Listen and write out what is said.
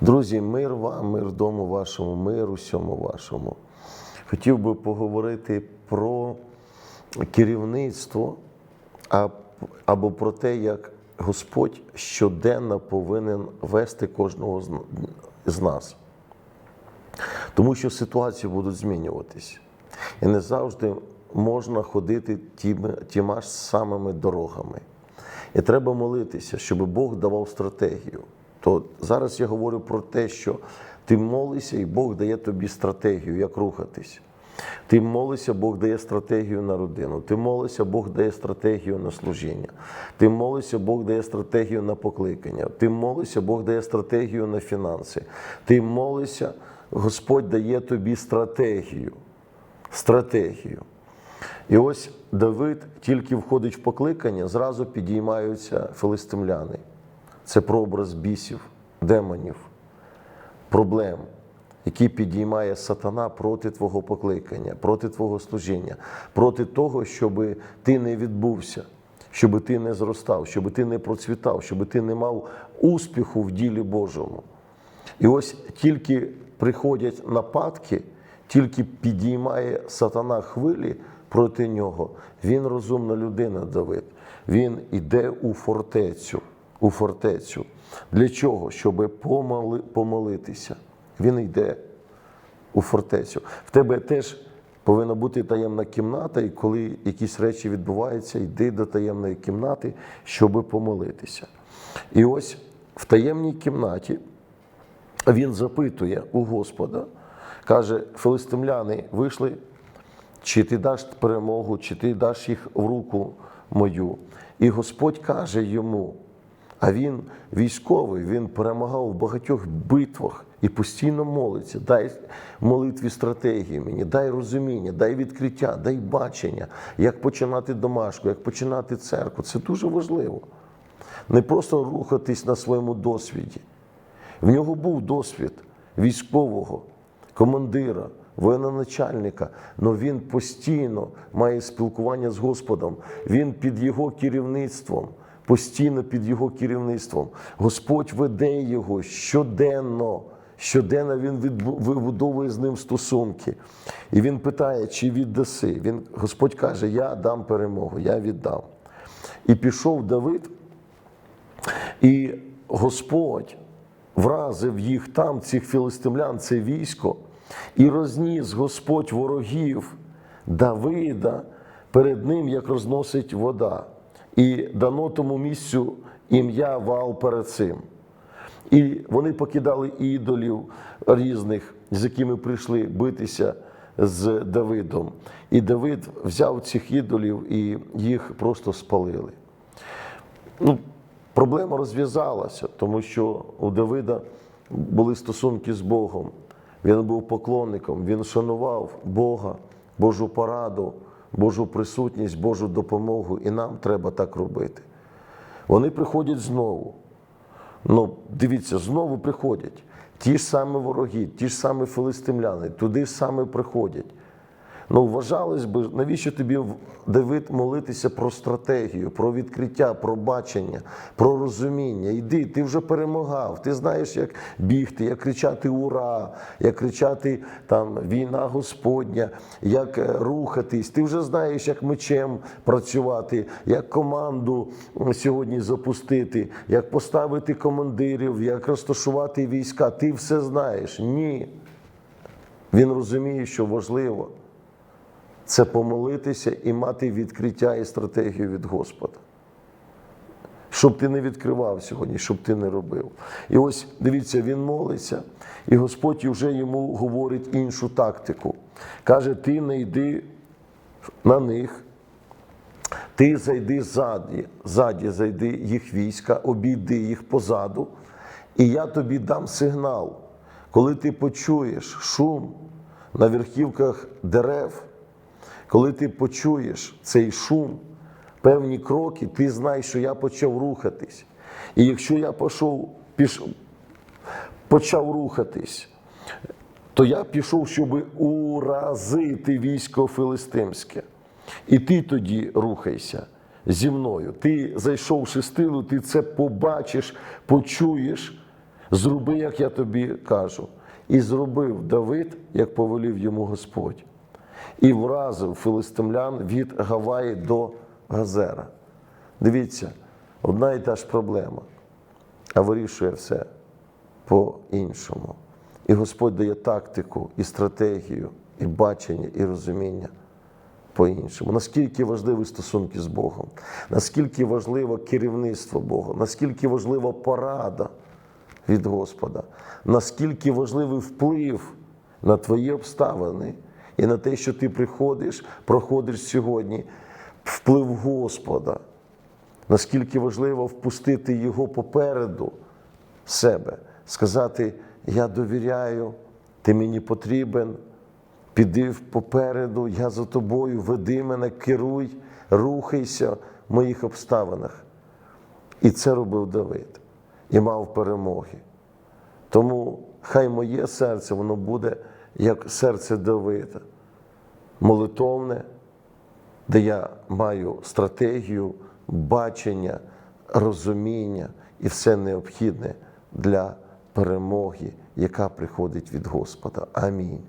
Друзі, мир вам, мир дому вашому, мир усьому вашому. Хотів би поговорити про керівництво або про те, як Господь щоденно повинен вести кожного з нас. Тому що ситуації будуть змінюватись. І не завжди можна ходити тими, тіма ж самими дорогами. І треба молитися, щоб Бог давав стратегію. То зараз я говорю про те, що ти молишся, і Бог дає тобі стратегію, як рухатись. Ти молишся, Бог дає стратегію на родину. Ти молишся, Бог дає стратегію на служіння. Ти молишся, Бог дає стратегію на покликання. Ти молишся, Бог дає стратегію на фінанси. Ти молишся, Господь дає тобі стратегію. Стратегію. І ось Давид тільки входить в покликання, зразу підіймаються филистимляни. Це прообраз бісів, демонів, проблем, які підіймає сатана проти твого покликання, проти твого служіння, проти того, щоб ти не відбувся, щоб ти не зростав, щоб ти не процвітав, щоб ти не мав успіху в ділі Божому. І ось тільки приходять нападки, тільки підіймає сатана хвилі проти нього. Він розумна людина, Давид. Він іде у фортецю. У фортецю. Для чого? Щоб помоли, помолитися. Він йде у фортецю. В тебе теж повинна бути таємна кімната, і коли якісь речі відбуваються, йди до таємної кімнати, щоб помолитися. І ось в таємній кімнаті він запитує у Господа, каже: Филистимляни вийшли, чи ти даш перемогу, чи ти даш їх в руку мою. І Господь каже йому, а він військовий, він перемагав в багатьох битвах і постійно молиться. Дай молитві стратегії мені, дай розуміння, дай відкриття, дай бачення, як починати домашку, як починати церкву. Це дуже важливо. Не просто рухатись на своєму досвіді. В нього був досвід військового, командира, воєноначальника, але він постійно має спілкування з Господом. Він під його керівництвом, постійно під його керівництвом. Господь веде його щоденно. Щоденно він вибудовує з ним стосунки. І він питає, чи віддаси. Він, Господь каже: Я дам перемогу, я віддам. І пішов Давид, і Господь вразив їх там, цих філистимлян, це військо, і розніс Господь ворогів Давида перед ним, як розносить вода, і дано тому місцю ім'я Вал перед цим. І вони покидали ідолів різних, з якими прийшли битися з Давидом. І Давид взяв цих ідолів і їх просто спалили. Ну, проблема розв'язалася, тому що у Давида були стосунки з Богом. Він був поклонником, він шанував Бога, Божу пораду, Божу присутність, Божу допомогу. І нам треба так робити. Вони приходять знову. Ну, дивіться, знову приходять. Ті ж самі вороги, ті ж самі филистимляни, туди ж саме приходять. Ну, вважалось би, навіщо тобі Давид молитися про стратегію, про відкриття, про бачення, про розуміння? Йди, ти вже перемагав. Ти знаєш, як бігти, як кричати Ура, як кричати там війна Господня, як е, рухатись. Ти вже знаєш, як мечем працювати, як команду сьогодні запустити, як поставити командирів, як розташувати війська. Ти все знаєш. Ні. Він розуміє, що важливо це помолитися і мати відкриття і стратегію від Господа. Щоб ти не відкривав сьогодні, щоб ти не робив. І ось дивіться, він молиться, і Господь вже йому говорить іншу тактику. Каже: ти не йди на них, ти зайди ззаді, ззаді зайди їх війська, обійди їх позаду, і я тобі дам сигнал. Коли ти почуєш шум на верхівках дерев, коли ти почуєш цей шум, певні кроки, ти знаєш, що я почав рухатись. І якщо я пішов, піш, почав рухатись, то я пішов, щоб уразити військо филистимське. І ти тоді рухайся зі мною. Ти зайшовши з тилу, ти це побачиш, почуєш. Зроби, як я тобі кажу. І зробив Давид, як повелів йому Господь, і вразив филистимлян від Гаваї до Газера. Дивіться, одна і та ж проблема, а вирішує все по-іншому. І Господь дає тактику, і стратегію, і бачення, і розуміння по-іншому. Наскільки важливі стосунки з Богом, наскільки важливо керівництво Бога, наскільки важлива порада від Господа, наскільки важливий вплив на твої обставини і на те, що ти приходиш, проходиш сьогодні, вплив Господа. Наскільки важливо впустити його попереду себе, сказати: Я довіряю, ти мені потрібен, піди попереду, я за тобою, веди мене, керуй, рухайся в моїх обставинах. І це робив Давид і мав перемоги. Тому хай моє серце воно буде як серце Давида, молитовне, де я маю стратегію, бачення, розуміння і все необхідне для перемоги, яка приходить від Господа. Амінь.